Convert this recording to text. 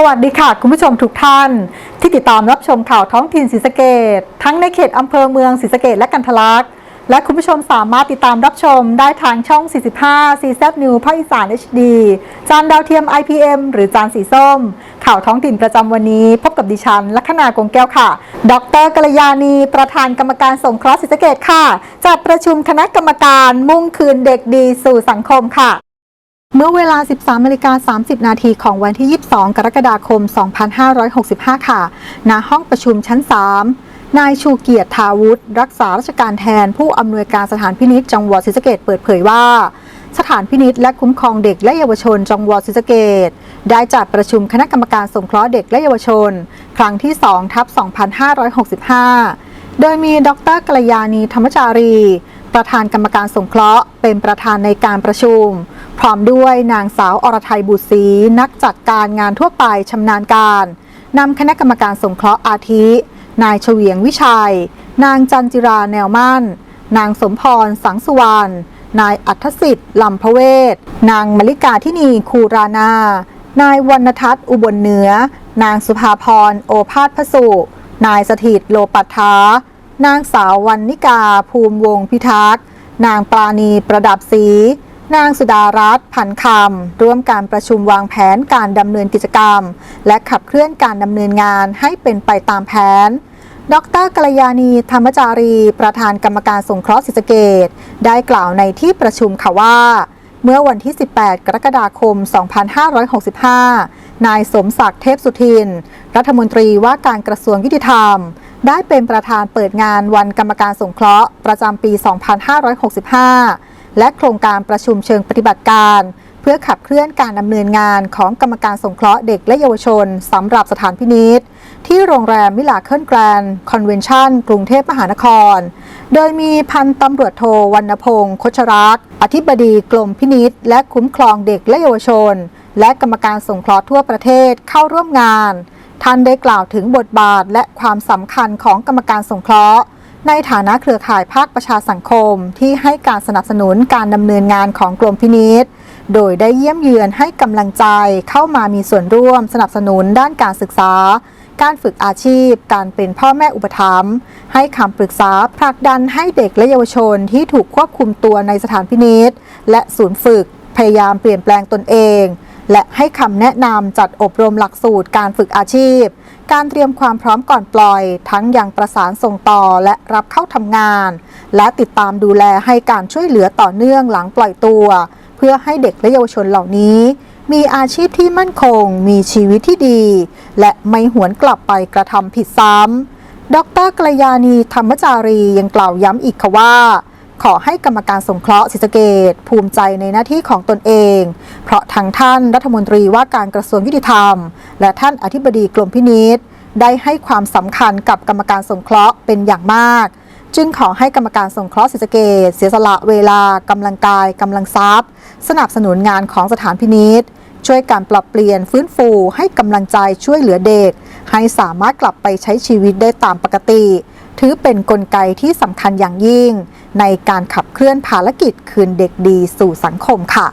สวัสดีค่ะคุณผู้ชมทุกท่าน ที่ติดตามรับชมข่าวท้องถิ่นศรีสะเกดทั้งในเขตอำเภอเมืองศรีสะเกดและกันทะลักษ์และคุณผู้ชมสามารถติดตามรับชมได้ทางช่อง 45 CZ New ภาคอีสาน HD จานดาวเทียม IPM หรือจานสีส้ม ข่าวท้องถิ่นประจำวันนี้ พบกับดิฉัน ลัคนากงแก้วค่ะ ดรกัลยาณีประธานกรรมการสงเคราะห์ศรีสะเกดค่ะ จัดประชุมคณะกรรมการมุ่งคืนเด็กดีสู่สังคมค่ะ เมื่อเวลา 13นาฬิกา30 นาทีของวันที่ 22 กรกฎาคม 2565 ค่ะ ณ ห้องประชุมชั้น 3 นายชูเกียรติทาวุฒิรักษาราชการแทนผู้อำนวยการสถานพินิษจังหวัดศรีสะเกดเปิดเผยว่า สถานพินิษและคุ้มครองเด็กและเยาวชนจังหวัดศรีสะเกดได้จัดประชุมคณะกรรมการสงเคราะห์เด็กและเยาวชน ครั้งที่2ทับ2565 โดยมีดรกัลยาณีธรรมจารี ประธานกรรมการสงเคราะห์ เป็นประธานในการประชุม พร้อมด้วยนางสาวอรไทยบุตรศรีนักจัดการงานทั่วไปชำนาญการนำคณะกรรมการสงเคราะห์อาทิ นายเฉวียงวิชัย นางจันจิราแนวมั่น นางสมพรสังสุวรรณนายอัธสิทธิ์ลำพระเวศนางมลิกาทินีคูรานา นายวรรณทัศน์อุบลเหนือ นางสุภาพรโอภาสพสุนายสถิตโลปัฏฐานางสาววันนิกาภูมิวงพิทักษ์ นางปราณีประดับศรี นางสุดารัตน์พันคำร่วมการประชุมวางแผนการดำเนินกิจกรรม และขับเคลื่อนการดำเนินงานให้เป็นไปตามแผน ดรกัลยาณีธรรมจารี ประธานกรรมการสงเคราะห์ศรีสเกดได้กล่าวในที่ประชุมค่ะว่าเมื่อวันที่ 18 กรกฎาคม 2565 นายสมศักดิ์เทพสุทิน รัฐมนตรีว่าการกระทรวงยุติธรรม ได้เป็นประธานเปิดงานวันกรรมการสงเคราะห์ ประจำปี 2565 และโครงการประชุมเชิงปฏิบัติการ เพื่อขับเคลื่อนการดำเนินงานของกรรมการสงเคราะห์เด็กและเยาวชนสำหรับสถานพินิษที่โรงแรมมิลาเคิลแกรนด์คอนเวนชั่นกรุงเทพมหานคร โดยมีพันตำรวจโทวรรณพงศ์คชรักษ์อธิบดีกรมพินิษและคุ้มครองเด็กและเยาวชน และกรรมการสงเคราะห์ทั่วประเทศเข้าร่วมงาน ท่านได้กล่าวถึงบทบาทและความสำคัญของกรรมการสงเคราะห์ ในฐานะเครือข่ายภาคประชาสังคมที่ให้การสนับสนุนการดำเนินงานของกรมพินิษโดยได้เยี่ยมเยือนให้กำลังใจเข้ามามีส่วนร่วมสนับสนุนด้านการศึกษา การฝึกอาชีพ การเป็นพ่อแม่อุปถัมภ์ให้คำปรึกษาผลักดันให้เด็กและเยาวชนที่ถูกควบคุมตัวในสถานพินิษและศูนย์ฝึก พยายามเปลี่ยนแปลงตนเอง และให้คำแนะนำจัดอบรมหลักสูตรการฝึกอาชีพ การเตรียมความพร้อมก่อนปล่อย ทั้งยังประสานส่งต่อและรับเข้าทำงาน และติดตามดูแลให้การช่วยเหลือต่อเนื่องหลังปล่อยตัว เพื่อให้เด็กและเยาวชนเหล่านี้ มีอาชีพที่มั่นคง มีชีวิตที่ดี และไม่หวนกลับไปกระทำผิดซ้ำดรกลยานีธรรมจารียังกล่าวย้ำอีกค่ะว่า ขอให้กรรมการสงเคราะห์ศรีสะเกดภูมิใจในหน้าที่ของตนเอง เพราะทั้งท่านรัฐมนตรีว่าการกระทรวงยุติธรรม และท่านอธิบดีกรมพินิษได้ให้ความสำคัญกับกรรมการสงเคราะห์เป็นอย่างมาก จึงขอให้กรรมการสงเคราะห์ศรีสะเกดเสียสละเวลากำลังกายกำลังทรัพย์ สนับสนุนงานของสถานพินิษช่วยการปรับเปลี่ยนฟื้นฟูให้กำลังใจช่วยเหลือเด็ก ให้สามารถกลับไปใช้ชีวิตได้ตามปกติ ถือเป็นนกลไกที่สำคัญอย่างยิ่ง ในการขับเคลื่อนภารกิจคืนเด็กดีสู่สังคมค่ะ